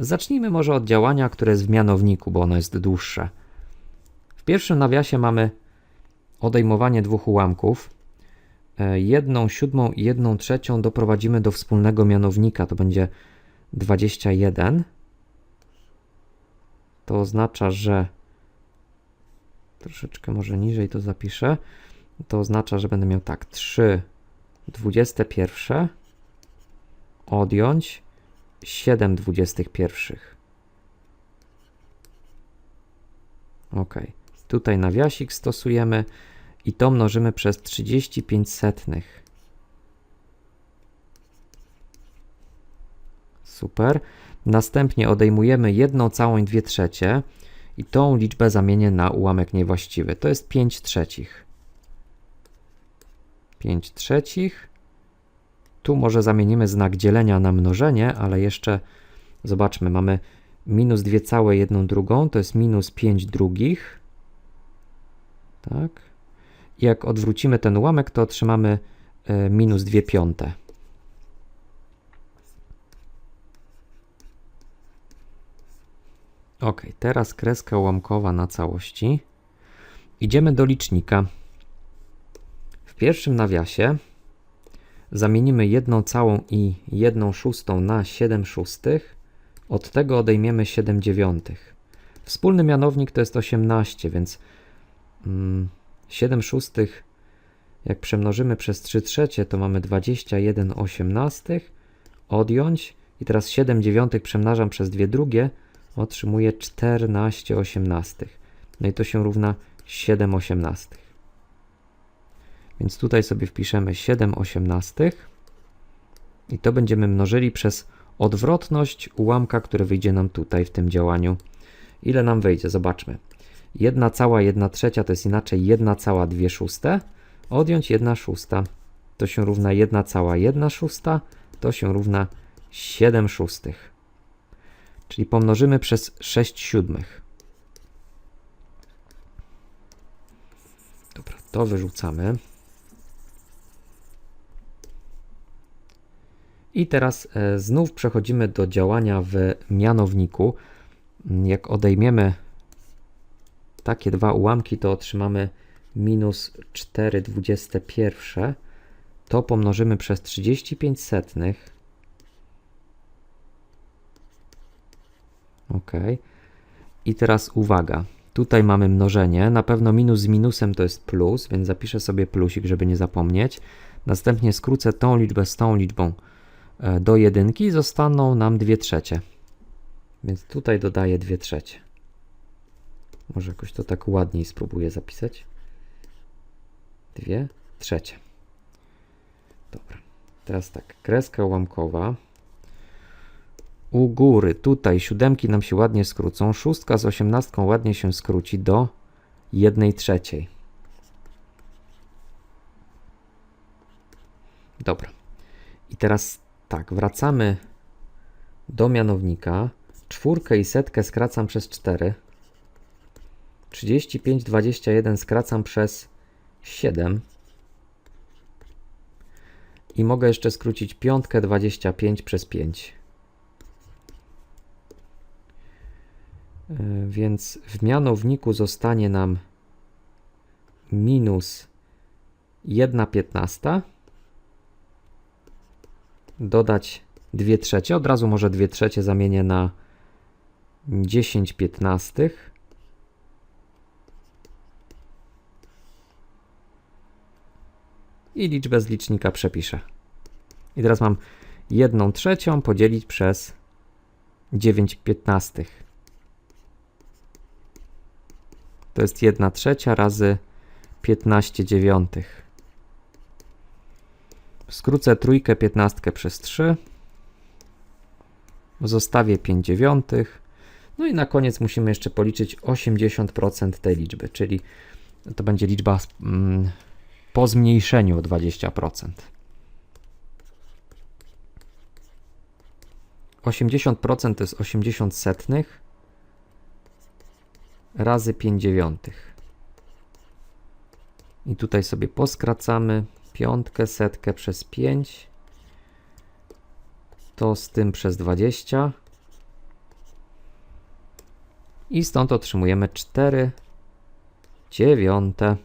Zacznijmy może od działania, które jest w mianowniku, bo ono jest dłuższe. W pierwszym nawiasie mamy odejmowanie dwóch ułamków. E, Jedną siódmą i jedną trzecią doprowadzimy do wspólnego mianownika, to będzie 21. To oznacza, że troszeczkę może niżej to zapiszę. To oznacza, że będę miał tak 3 21 odjąć 7 21. Ok. Tutaj nawiasik stosujemy i to mnożymy przez 35 setnych. Super. Następnie odejmujemy jedną całą i dwie trzecie i tą liczbę zamienię na ułamek niewłaściwy. To jest 5 trzecich. 5 trzecich. Tu może zamienimy znak dzielenia na mnożenie, ale jeszcze zobaczmy, mamy minus 2 całe, jedną drugą, to jest minus 5 drugich. Tak. Jak odwrócimy ten ułamek, to otrzymamy e, minus 2 piąte. Ok, teraz kreska ułamkowa na całości. Idziemy do licznika. W pierwszym nawiasie zamienimy jedną całą i jedną szóstą na 7 szóstych. Od tego odejmiemy 7 dziewiątych. Wspólny mianownik to jest 18, więc mm, 7 szóstych jak przemnożymy przez 3 trzecie, to mamy 21 osiemnastych. Odjąć i teraz 7 dziewiątych przemnażam przez 2 drugie, otrzymuję 14 osiemnastych. No i to się równa 7 osiemnastych. Więc tutaj sobie wpiszemy 7 osiemnastych i to będziemy mnożyli przez odwrotność ułamka, który wyjdzie nam tutaj w tym działaniu. Ile nam wyjdzie? Zobaczmy. 1 cała 1 trzecia to jest inaczej 1 cała 2 szóste. Odjąć 1 szósta to się równa 1 cała 1 szósta, to się równa 7 szóstych. Czyli pomnożymy przez 6 siódmych. Dobra, to wyrzucamy. I teraz e, znów przechodzimy do działania w mianowniku. Jak odejmiemy takie dwa ułamki, to otrzymamy minus 4 21. To pomnożymy przez 35 setnych. Ok. I teraz uwaga. Tutaj mamy mnożenie. Na pewno minus z minusem to jest plus, więc zapiszę sobie plusik, żeby nie zapomnieć. Następnie skrócę tą liczbę z tą liczbą do jedynki zostaną nam 2 trzecie. Więc tutaj dodaję 2 trzecie. Może jakoś to tak ładniej spróbuję zapisać. 2 trzecie. Dobra. Teraz tak, kreska ułamkowa. U góry, tutaj siódemki nam się ładnie skrócą. Szóstka z osiemnastką ładnie się skróci do jednej trzeciej. Dobra. I teraz tak, wracamy do mianownika. Czwórkę i setkę skracam przez 4. 35, 21 skracam przez 7. I mogę jeszcze skrócić piątkę 25 przez 5. Yy, Więc w mianowniku zostanie nam minus 1 piętnasta. Dodać 2 trzecie. Od razu może 2 trzecie zamienię na 10 piętnastych. I liczbę z licznika przepiszę. I teraz mam 1 trzecią podzielić przez 9 piętnastych. To jest 1 trzecia razy 15 dziewiątych. Skrócę trójkę, piętnastkę przez 3. Zostawię 5 dziewiątych. No i na koniec musimy jeszcze policzyć 80% tej liczby, czyli to będzie liczba mm, po zmniejszeniu o 20%. 80% to jest 80 setnych razy 5 dziewiątych. I tutaj sobie poskracamy piątkę, setkę przez 5. To z tym przez 20. I stąd otrzymujemy 4 dziewiąte.